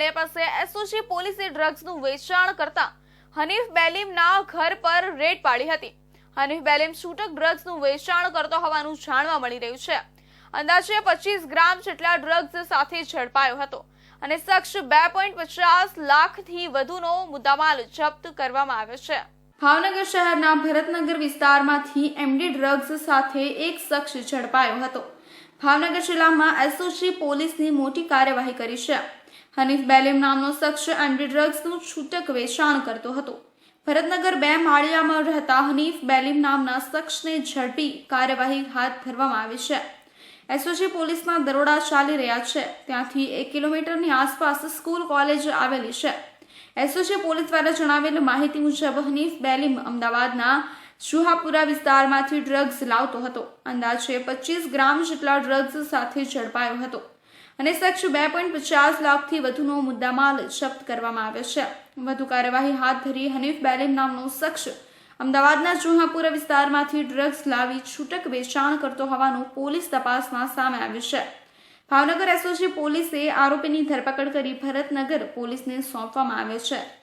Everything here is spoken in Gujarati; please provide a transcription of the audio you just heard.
માળિયા પાસે એસઓજી પોલીસે ડ્રગ્સનું વેચાણ કરતા હનીફ બેલીમના ઘર પર રેડ પાડી હતી. હનીફ બેલીમ છૂટક ડ્રગ્સનું વેચાણ કરતો હોવાનું જાણવા મળી રહ્યું છે. અંદાજે પચીસ ગ્રામ જેટલા ડ્રગ્સ સાથે ઝડપાયો હતો અને શખ્સ બે પોઈન્ટ પચાસ લાખથી વધુનો મુદ્દામાલ જપ્ત કરવામાં આવ્યો છે. ભાવનગર શહેરના ભરતનગર વિસ્તારમાંથી એમડી ડ્રગ્સ સાથે એક શખ્સ ઝડપાયો હતો. ભાવનગર જિલ્લામાં એસઓજી પોલીસની મોટી કાર્યવાહી કરી છે. હનીફ બેલેમ નામનો શખ્સ એન્ટી ડ્રગ્સનું છૂટક વેચાણ કરતો હતો. ભરતનગર બે માળિયામાં રહેતા હનીફ બેલીમ નામના શખ્સને ઝડપી કાર્યવાહી હાથ ધરવામાં આવી છે. એસઓજી પોલીસના દરોડા ચાલી રહ્યા છે. ત્યાંથી એક કિલોમીટરની આસપાસ સ્કૂલ કોલેજ આવેલી છે. એસઓજી પોલીસ દ્વારા જણાવેલ માહિતી મુજબ હનીફ બેલીમ અમદાવાદના સુહાપુરા વિસ્તારમાંથી ડ્રગ્સ લાવતો હતો. અંદાજે પચીસ ગ્રામ જેટલા ડ્રગ્સ સાથે ઝડપાયો હતો. અને સક્ષ બે પોઈન્ટ પચાસ લાખથી વધુનો મુદ્દામાલ જપ્ત કરવામાં આવ્યો છે. વધુ કાર્યવાહી હાથ ધરી હનીફ બેલેન નામનો શખ્સ અમદાવાદના જુહાપુરા વિસ્તારમાંથી ડ્રગ્સ લાવી છૂટક વેચાણ કરતો હોવાનું પોલીસ તપાસમાં સામે આવ્યું છે. ભાવનગર એસઓજી પોલીસે આરોપીની ધરપકડ કરી ભરતનગર પોલીસને સોંપવામાં આવ્યો છે.